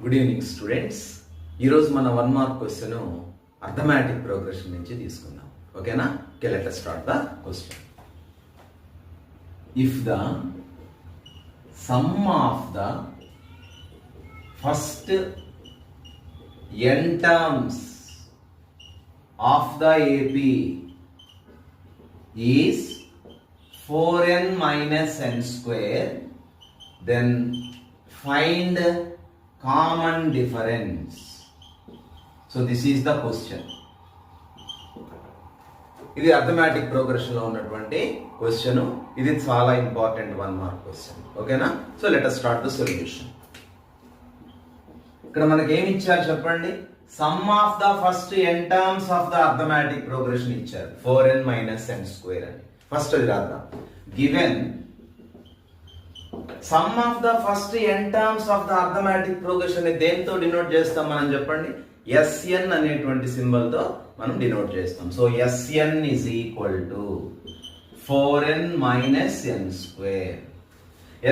Good evening students ఈరోజు మన one mark question arithmetic progression నుంచి తీసుకుందాం. ఓకేనా okay let start the question if the sum of the first n terms of the AP is four n minus n square then find common difference. So this is the question. ఇది arithmetic ప్రోగ్రెషన్లో ఉన్నటువంటి question ఇది చాలా important one mark question ఓకేనా so let us start the solution ఇక్కడ మనకి ఏమి ఇచ్చారు చెప్పండి? Sum of the first n terms of the arithmetic progression ఇచ్చారు. Four n minus n square అని. ఫస్ట్ అది రాద్దాం. Given sum of the first n terms of the arithmetic progression దేంతో డినోట్ చేస్తాం మనం చెప్పండి? ఎస్ఎన్ అనేటువంటి సింబల్తో మనం డినోట్ చేస్తాం. So S n is equal to four n minus N square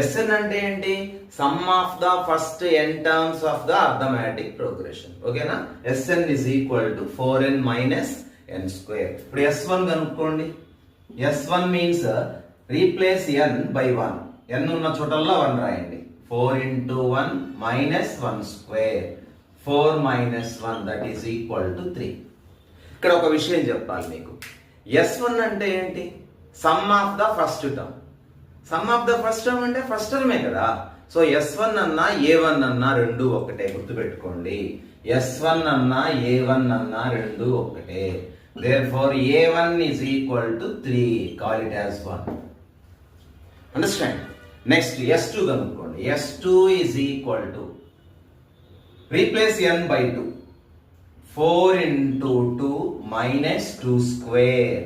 S N అంటే ఏంటి? Sum of the first N terms of the arithmetic progression ఓకేనా S N is equal to four N minus N square ఇప్పుడు S one కనుక్కోండి. S one means replace n by one n ఉన్న చోటల్లో one రాయండి. Four into one minus one square four minus one that is equal to three ఇక్కడ ఒక విషయం చెప్పాలి మీకు. ఎస్ వన్ అంటే ఏంటి? Sum of the first term sum of the first term అంటే ఫస్ట్ టర్మే కదా? సో ఎస్ వన్ అన్నా ఏ వన్ అన్నా రెండు ఒకటే. గుర్తుపెట్టుకోండి. ఎస్ వన్ అన్నా ఏ వన్ అన్నా రెండు ఒకటే. Therefore A one is equal to three call it as one understand next S two కనుక్కోండి. S two is equal to replace N by two four into two minus two square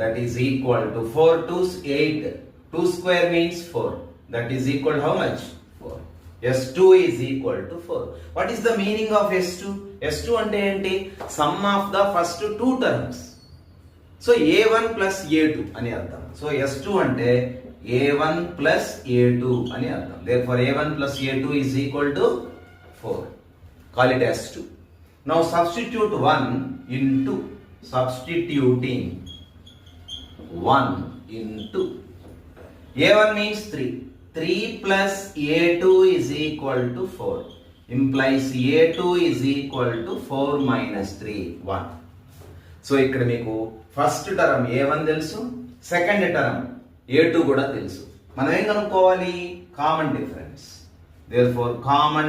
that is equal to four two eight two square means four that is equal how much four S two is equal to four what is the meaning of S two S two అంటే ఏంటి? Sum of the first two terms so A one plus A two అని అర్థం. So S two అంటే A one plus A two అని అర్థం. Therefore A one plus A two is equal to four call it as two now substitute one in two substituting one in two A one means three three plus A two is equal to four implies A two is equal to four minus three one so ఇక్కడ మీకు first term ఏ one తెలుసు. Second term ఏ two కూడా తెలుసు. మనం ఏం కనుక్కోవాలి? Common difference therefore common